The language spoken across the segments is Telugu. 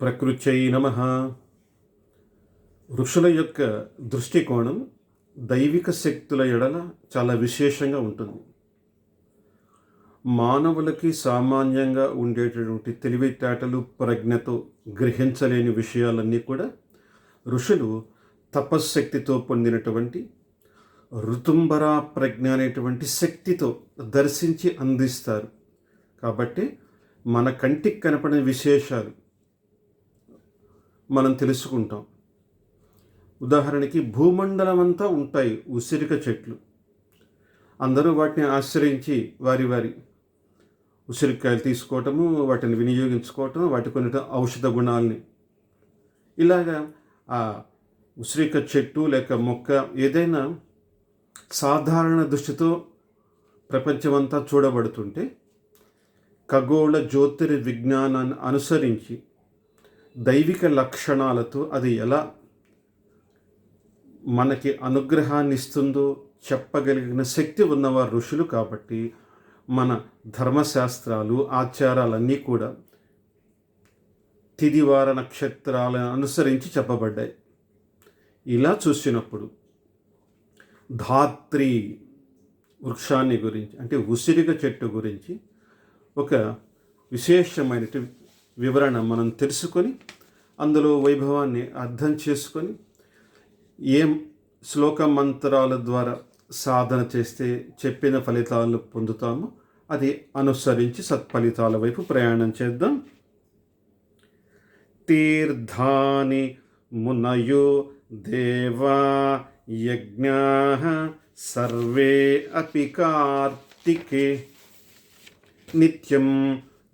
ప్రకృత్యై నమ. ఋషుల యొక్క దృష్టికోణం దైవిక శక్తుల ఎడల చాలా విశేషంగా ఉంటుంది. మానవులకి సామాన్యంగా ఉండేటటువంటి తెలివితేటలు ప్రజ్ఞతో గ్రహించలేని విషయాలన్నీ కూడా ఋషులు తపశ్శక్తితో పొందినటువంటి ఋతుంబరా ప్రజ్ఞ అనేటువంటి శక్తితో దర్శించి అందిస్తారు. కాబట్టి మన కంటికి కనపడిన విశేషాలు మనం తెలుసుకుంటాం. ఉదాహరణకి భూమండలం అంతా ఉంటాయి ఉసిరిక చెట్లు. అందరూ వాటిని ఆశ్రయించి వారి వారి ఉసిరికాయలు తీసుకోవటము వాటిని వినియోగించుకోవటం వాటి కొన్ని ఔషధ గుణాలని. ఇలాగా ఆ ఉసిరిక చెట్టు లేక మొక్క ఏదైనా సాధారణ దృష్టితో ప్రపంచమంతా చూడబడుతుంటే ఖగోళ జ్యోతిర్ విజ్ఞానాన్ని అనుసరించి దైవిక లక్షణాలతో అది ఎలా మనకి అనుగ్రహాన్ని ఇస్తుందో చెప్పగలిగిన శక్తి ఉన్నవారు ఋషులు కాబట్టి మన ధర్మశాస్త్రాలు ఆచారాలన్నీ కూడా తిదివార నక్షత్రాలను అనుసరించి చెప్పబడ్డాయి. ఇలా చూసినప్పుడు ధాత్రి వృక్షాన్ని గురించి అంటే ఉసిరిగ చెట్టు గురించి ఒక విశేషమైనటువంటి వివరణ మనం తెలుసుకొని అందులో వైభవాన్ని అర్థం చేసుకొని ఏం శ్లోక మంత్రాల ద్వారా సాధన చేస్తే చెప్పిన ఫలితాలను పొందుతామో అది అనుసరించి సత్ఫలితాల వైపు ప్రయాణం చేద్దాం. తీర్థాని మునయో దేవా యజ్ఞా సర్వే అపి కార్తికే. నిత్యం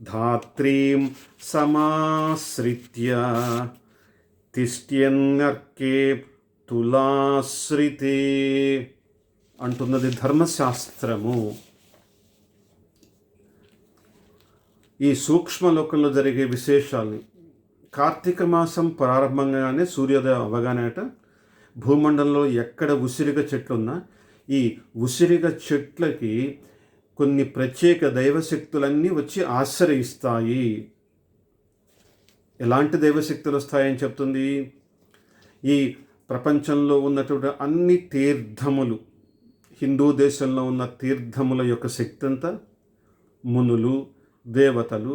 ధాత్రీం సమాశ్రిత్య తిష్ట్యన్నర్కే తులాశ్రితే అంటున్నది ధర్మశాస్త్రము ఈ సూక్ష్మలోకంలో జరిగే విశేషాలు కార్తీక మాసం ప్రారంభంగానే సూర్యోదయం అవగానేట భూమండలంలో ఎక్కడ ఉసిరిగ చెట్లున్నా ఈ ఉసిరిగ చెట్లకి కొన్ని ప్రత్యేక దైవశక్తులన్నీ వచ్చి ఆశ్రయిస్తాయి. ఎలాంటి దైవశక్తులు వస్తాయని చెప్తుంది? ఈ ప్రపంచంలో ఉన్నటువంటి అన్ని తీర్థములు హిందూ దేశంలో ఉన్న తీర్థముల యొక్క శక్తి అంతా మునులు దేవతలు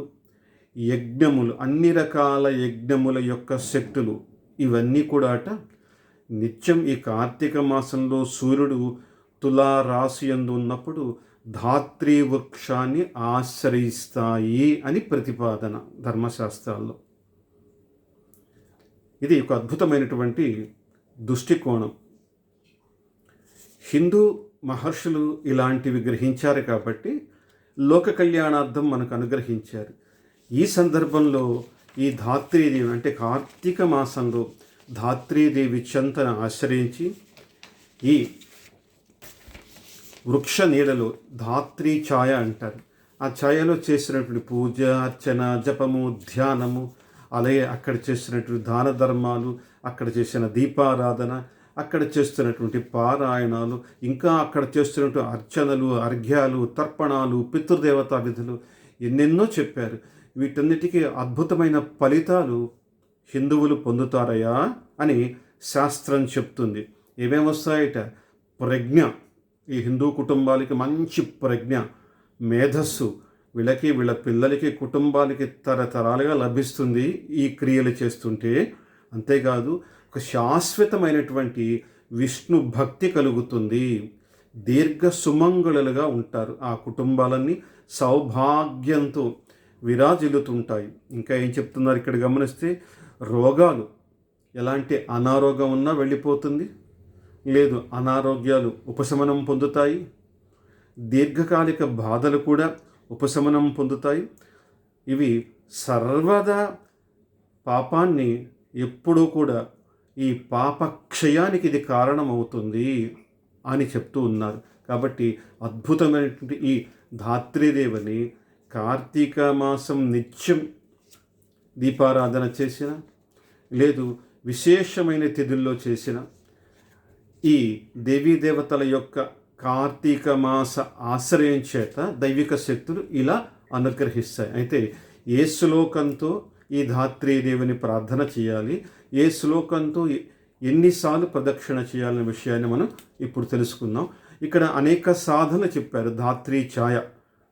యజ్ఞములు అన్ని రకాల యజ్ఞముల యొక్క శక్తులు ఇవన్నీ కూడా అట నిత్యం ఈ కార్తీక మాసంలో సూర్యుడు తులా రాశి ఎందు ఉన్నప్పుడు ధాత్రి వృక్షాన్ని ఆశ్రయిస్తాయి అని ప్రతిపాదన ధర్మశాస్త్రాల్లో. ఇది ఒక అద్భుతమైనటువంటి దృష్టికోణం. హిందూ మహర్షులు ఇలాంటివి గ్రహించారు కాబట్టి లోక కళ్యాణార్థం మనకు అనుగ్రహించారు. ఈ సందర్భంలో ఈ ధాత్రీదేవి అంటే కార్తీక మాసంలో ధాత్రీదేవి చెంతను ఆశ్రయించి ఈ వృక్ష నీడలో ధాత్రీ ఛాయ అంటారు. ఆ ఛాయలో చేసినటువంటి పూజ అర్చన జపము ధ్యానము అలాగే అక్కడ చేసినటువంటి దాన ధర్మాలు అక్కడ చేసిన దీపారాధన అక్కడ చేస్తున్నటువంటి పారాయణాలు ఇంకా అక్కడ చేస్తున్నటువంటి అర్చనలు అర్ఘ్యాలు తర్పణాలు పితృదేవతా విధులు ఎన్నెన్నో చెప్పారు. వీటన్నిటికీ అద్భుతమైన ఫలితాలు హిందువులు పొందుతారయా అని శాస్త్రం చెప్తుంది. ఏమేమి వస్తాయట? ప్రజ్ఞ. ఈ హిందూ కుటుంబాలకి మంచి ప్రజ్ఞ మేధస్సు వీళ్ళకి వీళ్ళ పిల్లలకి కుటుంబాలకి తరతరాలుగా లభిస్తుంది ఈ క్రియలు చేస్తుంటే. అంతేకాదు ఒక శాశ్వతమైనటువంటి విష్ణు భక్తి కలుగుతుంది. దీర్ఘ సుమంగళులుగా ఉంటారు. ఆ కుటుంబాలన్నీ సౌభాగ్యంతో విరాజిల్లుతుంటాయి. ఇంకా ఏం చెప్తున్నారు ఇక్కడ గమనిస్తే రోగాలు. ఎలాంటి అనారోగ్యం ఉన్నా వెళ్ళిపోతుంది. లేదు అనారోగ్యాలు ఉపశమనం పొందుతాయి. దీర్ఘకాలిక బాధలు కూడా ఉపశమనం పొందుతాయి. ఇవి సర్వదా పాపాన్ని ఎప్పుడూ కూడా ఈ పాపక్షయానికి ఇది కారణమవుతుంది అని చెప్తూ ఉన్నారు. కాబట్టి అద్భుతమైనటువంటి ఈ ధాత్రీదేవిని కార్తీక మాసం నిత్యం దీపారాధన చేసిన లేదు విశేషమైన తిథుల్లో చేసిన ఈ దేవీ దేవతల యొక్క కార్తీక మాస ఆశ్రయం చేత దైవిక శక్తులు ఇలా అనుగ్రహిస్తాయి. అయితే ఏ శ్లోకంతో ఈ ధాత్రీదేవిని ప్రార్థన చేయాలి? ఏ శ్లోకంతో ఎన్నిసార్లు ప్రదక్షిణ చేయాలనే విషయాన్ని మనం ఇప్పుడు తెలుసుకుందాం. ఇక్కడ అనేక సాధన చెప్పారు. ధాత్రీ ఛాయ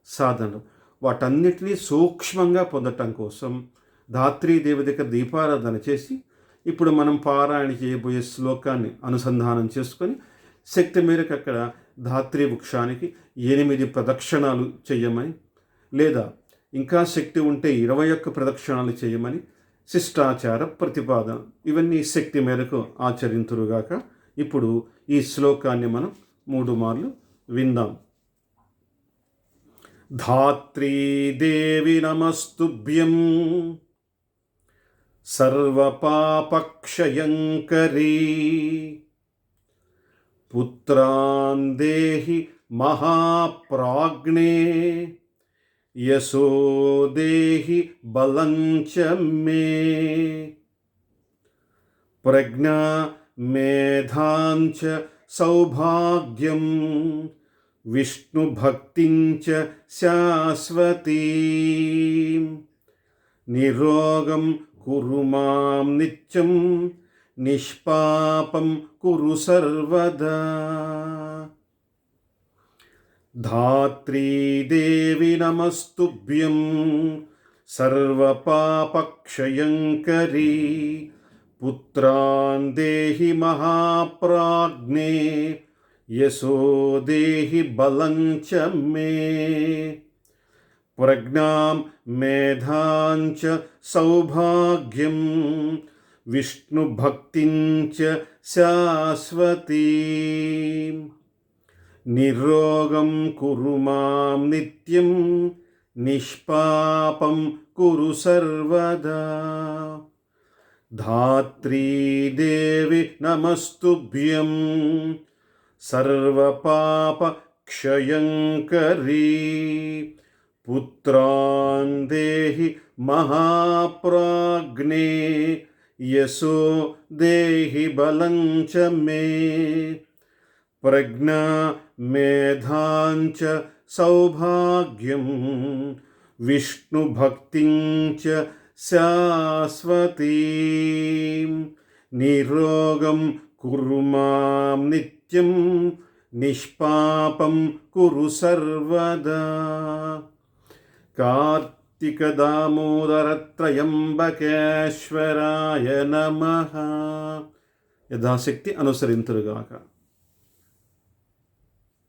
సాధనలు. వాటన్నిటినీ సూక్ష్మంగా పొందటం కోసం ధాత్రీదేవి దగ్గర దీపారాధన చేసి ఇప్పుడు మనం పారాయణ చేయబోయే శ్లోకాన్ని అనుసంధానం చేసుకొని శక్తి మేరకు అక్కడ ధాత్రి వృక్షానికి ఎనిమిది ప్రదక్షిణాలు చేయమని లేదా ఇంకా శక్తి ఉంటే ఇరవై ఒక్క ప్రదక్షిణాలు చేయమని శిష్టాచార ప్రతిపాదన. ఇవన్నీ శక్తి మేరకు ఆచరింతురుగాక ఇప్పుడు ఈ శ్లోకాన్ని మనం మూడు మార్లు విందాం. सर्वपापक्षयङ्करी। पुत्रान् देहि महाप्राज्ञे, यशो देहि बलं च मे। प्रज्ञा मेधां च सौभाग्यं, विष्णुभक्तिं च शाश्वती। निरोगं कुरु मां नित्यं निष्पापं कुरु सर्वदा। धात्री देवि नमस्तुभ्यं सर्वपापक्षयङ्करी पुत्रान् देहि महाप्राज्ञे यशो देहि बलं च मे। प्रज्ञां मेधाञ्च सौभाग्यं विष्णुभक्तिञ्च शाश्वती। निरोगं कुरु मां नित्यं निष्पापं कुरु सर्वदा। धात्री देवि नमस्तुभ्यं सर्वपापक्षयङ्करी पुत्रान् देहि महाप्राग्ने यशो देहि बलं च मे। प्रज्ञा मेधाञ्च सौभाग्यं, विष्णुभक्तिं च शाश्वतीं निरोगं कुरु माँ नित्यं, निष्पापं कुरु सर्वदा। కార్తీకదామోదరత్రయంబకేశ్వరాయ నమ. యథాశక్తి అనుసరింతురుగాక.